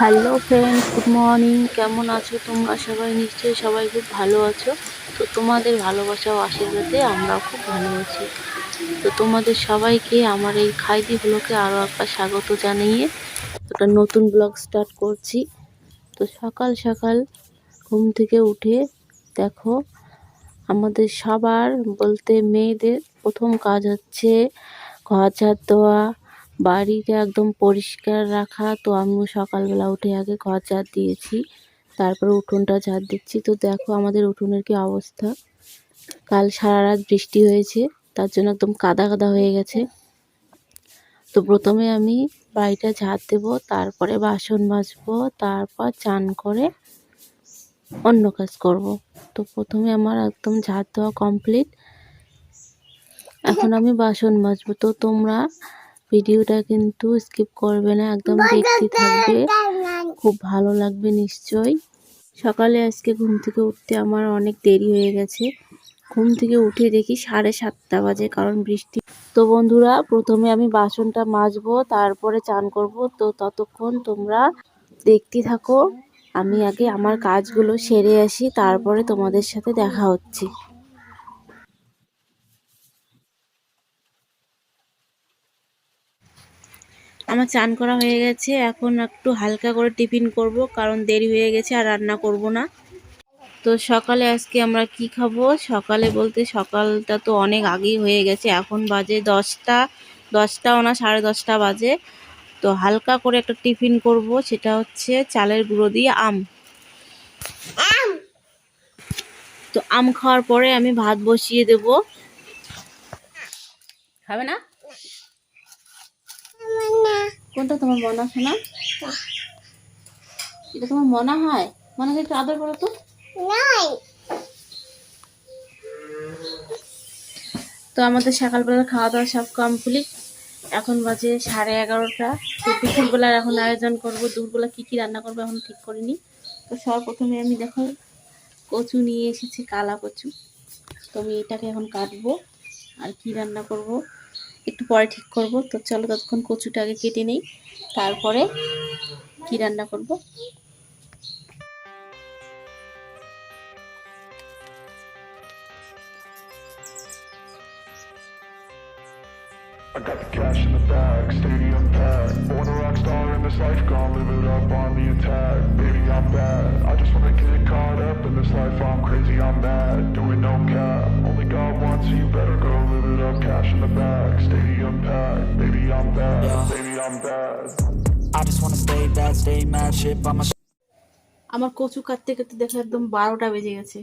Hello friends good morning কেমন আছো তোমরা? সবাই নিশ্চয়ই সবাই খুব ভালো আছো। তো তোমাদের ভালোবাসা ও আশীর্বাদে আমরাও খুব ভালো আছি। তো তোমাদের সবাইকে আমার এই খাইদি ব্লগে আরও একবার স্বাগত জানিয়ে একটা নতুন ব্লগ স্টার্ট করছি। তো সকাল সকাল ঘুম থেকে উঠে দেখো, আমাদের সবার বলতে মেয়েদের প্রথম কাজ হচ্ছে ঘর ঝাড় দেওয়া বাড়িটা একদম পরিষ্কার রাখা, তো আমিও সকালবেলা উঠে আগে ঘর ঝাড় দিয়েছি, তারপরে উঠোনটা ঝাড় দিচ্ছি। তো দেখো আমাদের উঠোনের কি অবস্থা। কাল সারা রাত বৃষ্টি হয়েছে, তার জন্য একদম কাদা কাদা হয়ে গেছে। তো প্রথমে আমি বাড়িটা ঝাড় দেবো, তারপরে বাসন মাজবো, তারপর চান করে অন্য কাজ করব। তো প্রথমে আমার একদম ঝাড় দেওয়া কমপ্লিট। এখন আমি বাসন মাজবো। তো তোমরা ভিডিওটা কিন্তু স্কিপ করবে না একদম দেখতে থাকবে। খুব ভালো লাগবে নিশ্চয়ই। সকালে আজকে ঘুম থেকে উঠতে আমার অনেক দেরি হয়ে গেছে। ঘুম থেকে উঠে দেখি সাড়ে সাতটা বাজে কারণ বৃষ্টি। তো বন্ধুরা প্রথমে আমি বাসনটা মাজবো তারপরে চান করব। তো ততক্ষণ তোমরা দেখতে থাকো। আমি আগে আমার কাজগুলো সেরে আসি তারপরে তোমাদের সাথে দেখা হচ্ছে। আমার চান করা হয়ে গেছে। এখন একটু হালকা করে টিফিন করব কারণ দেরি হয়ে গেছে আর রান্না করব না। তো সকালে আজকে আমরা কি খাব? সকালে বলতে সকালটা তো অনেক আগেই হয়ে গেছে। এখন বাজে দশটা দশটাও না সাড়ে দশটা বাজে। তো হালকা করে একটা টিফিন করব সেটা হচ্ছে চালের গুঁড়ো দিয়ে আম। তো আম খাওয়ার পরে আমি ভাত বসিয়ে দেব। খাবে না? কোনটা তোমার মনা শোনা এটা তোমার মনা হয়? মনে একটু আদর করো তো। তো আমাদের সকালবেলা খাওয়া দাওয়া সব কমপ্লিট এখন বাজে সাড়ে এগারোটা। তো দুপুরবেলার এখন আয়োজন করব। দুপুরবেলা কী কী রান্না করব এখন ঠিক করিনি। তো সর্বপ্রথমে আমি দেখো কচু নিয়ে এসেছি কালা কচু। তো আমি এটাকে এখন কাটবো। আর কি রান্না করব? একটু পরে ঠিক করব। তো চলো ততক্ষণ কচুটা আগে কেটে নেই। তারপরে কি রান্না করব? I got the cash in the bag, stadium packed. Born a rock star in this life, gonna live it up on the attack. Baby, I'm bad. I just wanna get caught up in this life. I'm crazy, I'm mad. Doing no cap. Only God wants you, you better go live it up. Cash in the bag, stadium packed. Baby, I'm bad. Baby, I'm bad. I just wanna stay bad, stay mad, shit by my আমার কচু কাটতে কাটতে দেখো একদম বারোটা বেজে গেছে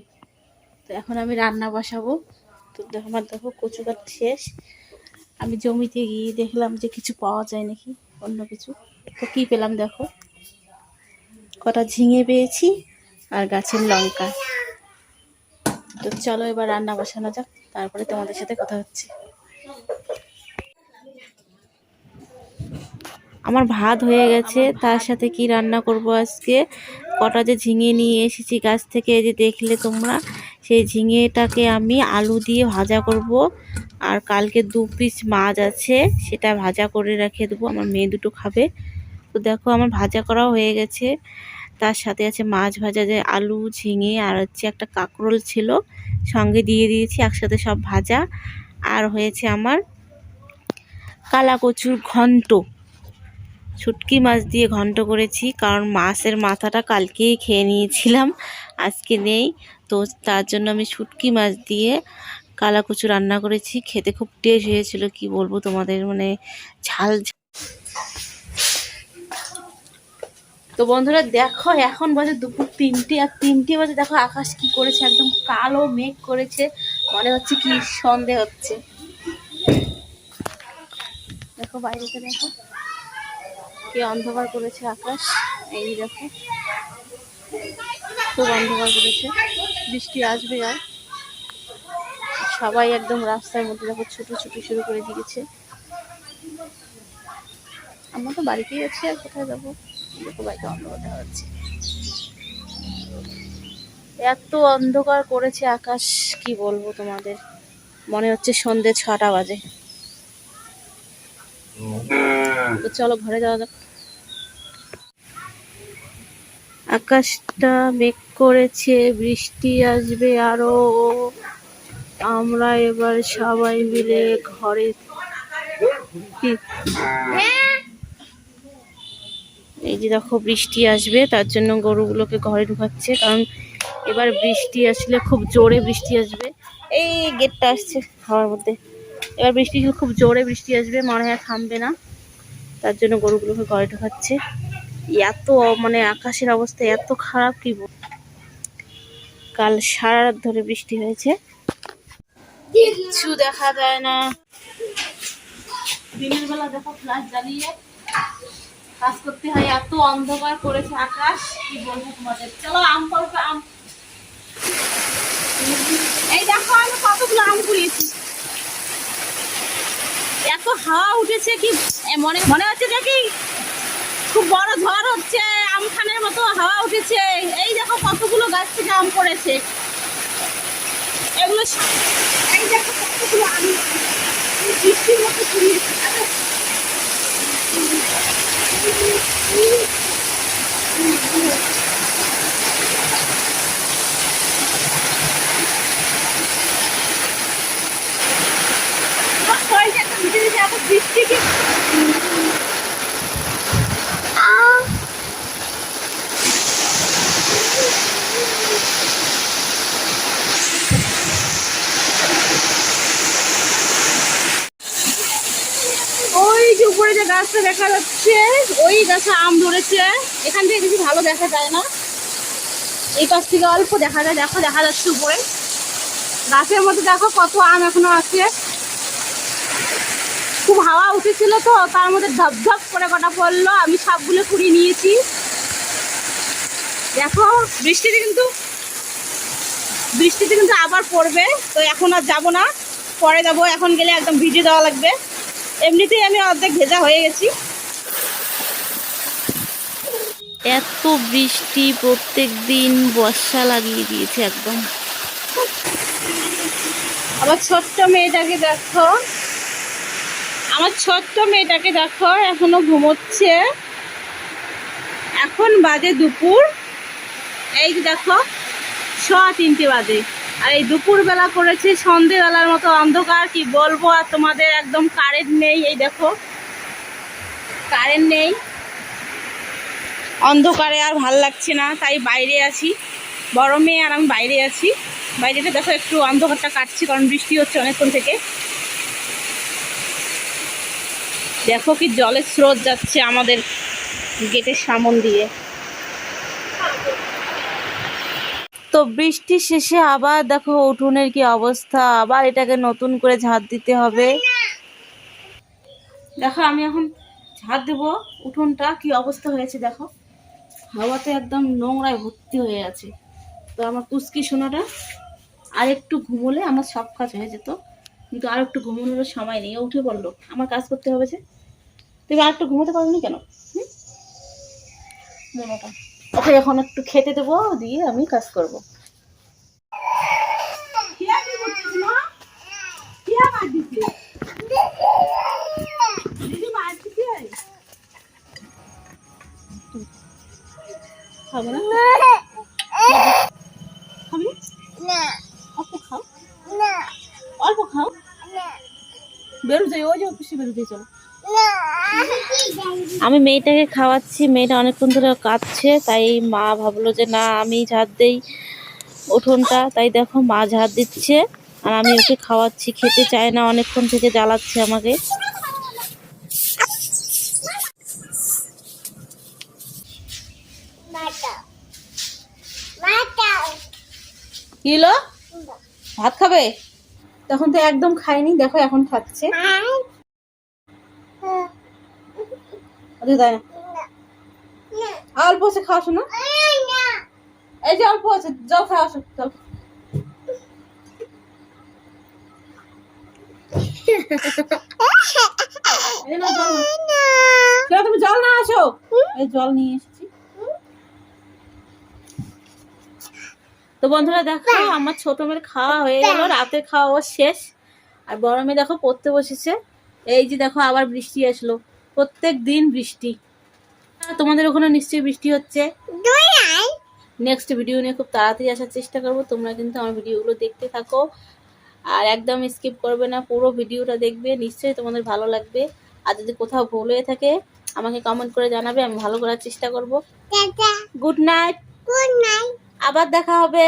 তো এখন আমি রান্না বসাবো তো দেখো আমার দেখো কচু কাট শেষ আমি জমিতে গিয়ে দেখলাম যে কিছু পাওয়া যায় নাকি, অন্য কিছু। তো কী পেলাম দেখো? কটা ঝিঙে পেয়েছি আর গাছের লঙ্কা। তো চলো এবার রান্না বসানো যাক, তারপরে তোমাদের সাথে কথা হচ্ছে। আমার ভাত হয়ে গেছে, তার সাথে কি রান্না করব আজকে? কটা যে ঝিঙে নিয়ে এসেছি গাছ থেকে যে দেখলে তোমরা। সেই ঝিঙেটাকে আমি আলু দিয়ে ভাজা করব। আর কালকে দু পিস মাছ আছে, সেটা ভাজা করে রেখে দেবো। আমার মেয়ে দুটো খাবে। তো দেখো, আমার ভাজা করাও হয়ে গেছে। তার সাথে আছে মাছ ভাজা, যে আলু, ঝিঙে আর হচ্ছে একটা কাঁকরোল ছিল, সঙ্গে দিয়ে দিয়েছি, একসাথে সব ভাজা। আর হয়েছে আমার কালা কচুর ঘন্ট। শুটকি মাছ দিয়ে ঘন্ট করেছি, কারণ মাছের মাথাটা কালকেই খেয়ে নিয়েছিলাম, আজকে নেই। তো তার জন্য আমি শুটকি মাছ দিয়ে কালা কচু রান্না করেছি। খেতে খুব টেস্ট হয়েছিল, কি বলব তোমাদের? মানে ঝাল। তো বন্ধুরা দেখো, এখন বাজে দুপুর তিনটে, আর তিনটে বাজে দেখো আকাশ কি করেছে, একদম কালো মেঘ করেছে। মনে হচ্ছে কি সন্ধে হচ্ছে। দেখো বাইরেতে দেখো, কি অন্ধকার করেছে আকাশ। এই দেখো খুব অন্ধকার করেছে বৃষ্টি আসবে আর। সবাই একদম রাস্তার মধ্যে দেখো ছুটো ছুটি শুরু করে দিয়েছে। আমরা তো বাড়িতেই আছি আর কোথায় যাব? দেখো বাড়িতে অন্ধকার যাচ্ছে। এত অন্ধকার করেছে আকাশ কি বলব তোমাদের? মনে হচ্ছে সন্ধে ছটা বাজে। তো চলো ঘরে যাওয়া যাক। আকাশটা মেঘ করেছে, বৃষ্টি আসবে আরও। আমরা এবার সবাই মিলে ঘরে এই যে দেখো, বৃষ্টি আসবে, তার জন্য গরুগুলোকে ঘরে ঢুকাচ্ছে, কারণ এবার বৃষ্টি আসলে খুব জোরে বৃষ্টি আসবে। এই গেটটা আসছে হাওয়ার মধ্যে। এবার বৃষ্টি খুব জোরে বৃষ্টি আসবে, মনে হয় থামবে না। তার জন্য গরুগুলোকে ঘরে ঢুকাচ্ছে। এত মানে আকাশের অবস্থা এত খারাপ কি কাল সারা রাত ধরে বৃষ্টি হয়েছে। কিচ্ছু দেখা যায় না। দিনের বেলা দেখো ফ্ল্যাশ জ্বালিয়ে কাজ করতে হয়, এত অন্ধকার করেছে আকাশ। কি বলব তোমাদের? চলো আম পাড়বে আম। এই দেখো আমি কতগুলো আম কুড়িয়েছি। এত হাওয়া উঠেছে কি মনে মনে হচ্ছে কি খুব বড় ঝড় হচ্ছে আমখানের মতো হাওয়া উঠেছে। এই দেখো কতগুলো গাছ থেকে আম পড়েছে। এগুলো এই দেখো কতগুলো আম এই বৃষ্টির মতো কুড়িয়েছে আরে, আমার শরীরটা একদম ভিজে ভিজে, এখন বৃষ্টি কি ওই যে উপরে যে গাছটা দেখা যাচ্ছে। ওই গাছে আম ধরেছে। এখান থেকে কিছু ভালো দেখা যায় না। এই পাশ থেকে অল্প দেখা যায়। দেখো, দেখা যাচ্ছে উপরে। গাছের মধ্যে দেখো কত আম এখনও আছে। খুব হাওয়া উঠেছিল তো, তার মধ্যে ধপধপ করে কটা পড়ল। আমি সবগুলো কুড়িয়ে নিয়েছি। দেখো, বৃষ্টিতে কিন্তু বৃষ্টিতে কিন্তু আবার পড়বে। তো এখন আর যাব না। পরে যাব। এখন গেলে একদম ভিজে দেওয়া লাগবে। এমনিতেই আমি অর্ধেক ভেজা হয়ে গেছি। এত বৃষ্টি প্রত্যেক দিন বর্ষা লাগিয়ে দিয়েছে একদম। আমার ছোট্ট মেয়েটাকে দেখো। আমার ছোট্ট মেয়েটাকে দেখো এখনও ঘুমোচ্ছে। এখন বাজে দুপুর। এই দেখো ছ তিনটে বাজে। আর এই দুপুর বেলা করেছে, সন্ধেবেলার মতো অন্ধকার, কি বলব, আর তোমাদের একদম কারেন্ট নেই, এই দেখো। কারেন্ট নেই। অন্ধকারে আর ভালো লাগছে না, তাই বাইরে আছি। মেয়ে আর আমি বাইরে আছি। বাইরেটা দেখো, একটু অন্ধকারটা কাটছি, কারণ বৃষ্টি হচ্ছে অনেকক্ষণ থেকে। দেখো কি জলের স্রোত যাচ্ছে আমাদের গেটের সামন দিয়ে। তো বৃষ্টি শেষে আবার দেখো উঠোনের কি অবস্থা, আবার এটাকে নতুন করে ঝাড় দিতে হবে। দেখো আমি এখন ঝাড় দেবো, উঠোনটা কি অবস্থা হয়েছে দেখো। হাওয়াতে একদম নোংরায় ভর্তি হয়ে আছে। তো আমার পুচকি সোনাটা আর একটু ঘুমোলে আমার সব কাজ হয়ে যেত। কিন্তু আর একটু ঘুমানোর সময় নেই উঠে পড়ল। আমার কাজ করতে হবে যে। তুমি আর একটু ঘুমোতে পারোনি কেন? হুম? মোনোটা ওকে এখন একটু খেতে দেবো দিয়ে আমি কাজ করব। খাব না? খাবি? না? অল্প খাও। অল্প খাও। বেরো যাই ওই যে অফিসে বেরো দিয়ে চলো। আমি মেয়েটাকে খাওয়াচ্ছি, মেয়েটা অনেকক্ষণ ধরে কাঁদছে, তাই মা ভাবলো যে না, আমি ঝাড় দেই উঠোনটা। তাই দেখো মা ঝাড় দিচ্ছে, আর আমি ওকে খাওয়াচ্ছি, খেতে চায় না, অনেকক্ষণ থেকে জ্বালাচ্ছে আমাকে। ভাত খাবে? তখন তো একদম খায়নি, দেখো এখন খাচ্ছে। না? অল্প আছে, খাওয়া শোনো। এই যে অল্প আছে জল খাওয়া আসো জল। তুমি জল না আসো? এই জল নিয়ে এসেছি। তো বন্ধুরা, দেখো, আমার ছোট মেয়ের খাওয়া হয়ে গেল রাতে খাওয়া শেষ। আর বড় মেয়ে, দেখো, পড়তে বসেছে। এই যে, দেখো, আবার বৃষ্টি আসলো। প্রত্যেক দিন বৃষ্টি। তোমাদের ওখানে নিশ্চয়ই বৃষ্টি হচ্ছে। নেক্সট ভিডিও নিয়ে খুব তাড়াতাড়ি আসার চেষ্টা করব। তোমরা কিন্তু আমার ভিডিওগুলো দেখতে থাকো। আর একদম স্কিপ করবে না পুরো ভিডিওটা দেখবে। নিশ্চয়ই তোমাদের ভালো লাগবে। আর যদি কোথাও ভুল হয়ে থাকে আমাকে কমেন্ট করে জানাবে আমি ভালো করার চেষ্টা করব। গুড নাইট গুড নাইট আবার দেখা হবে।